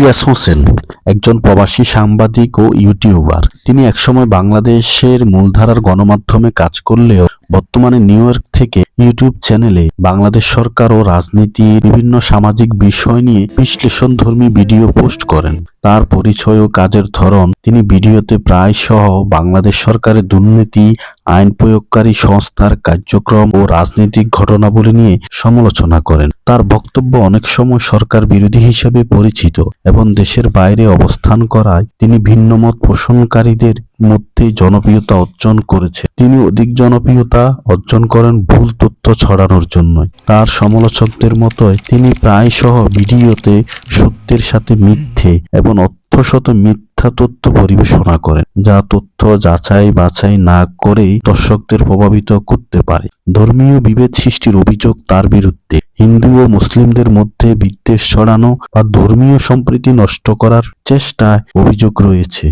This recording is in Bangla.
ইলিয়াস হোসেন একজন প্রবাসী সাংবাদিক ও ইউটিউবার। তিনি একসময় বাংলাদেশের মূলধারার গণমাধ্যমে কাজ করলেও বর্তমানে নিউ ইয়র্ক থেকে ইউটিউব চ্যানেলে বাংলাদেশ সরকার ও রাজনীতি, বিভিন্ন সামাজিক বিষয় নিয়ে বিশ্লেষণধর্মী ভিডিও পোস্ট করেন। তার পরিচয় ও কাজের ধরন তিনি ভিডিওতে প্রায় সহ বাংলাদেশ সরকারের দুর্নীতি, আইন প্রয়োগকারী সংস্থার কার্যক্রম ও রাজনৈতিক ঘটনাবলী নিয়ে সমালোচনা করেন। তার বক্তব্য অনেক সময় সরকার বিরোধী হিসেবে পরিচিত এবং দেশের বাইরে অবস্থান করায় তিনি ভিন্নমত পোষণকারীদের মধ্যে জনপ্রিয়তা অর্জন করেছে। তিনি অধিক জনপ্রিয়তা অর্জন করেন ভুল তথ্য ছড়ানোর জন্য তার সমালোচকদের মতোই তিনি প্রায়শঃ ভিডিওতে সত্যের সাথে মিথ্যে এবং অর্থশত মিথ্যা তথ্য পরিবেশনা করেন, যা তথ্য যাচাই বাছাই না করেই দর্শকদের প্রভাবিত করতে পারে। ধর্মীয় বিভেদ সৃষ্টির অভিযোগ তার বিরুদ্ধে। হিন্দু ও মুসলিমদের মধ্যে বিদ্বেষ ছড়ানো বা ধর্মীয় সম্প্রীতি নষ্ট করার চেষ্টায় অভিযোগ রয়েছে।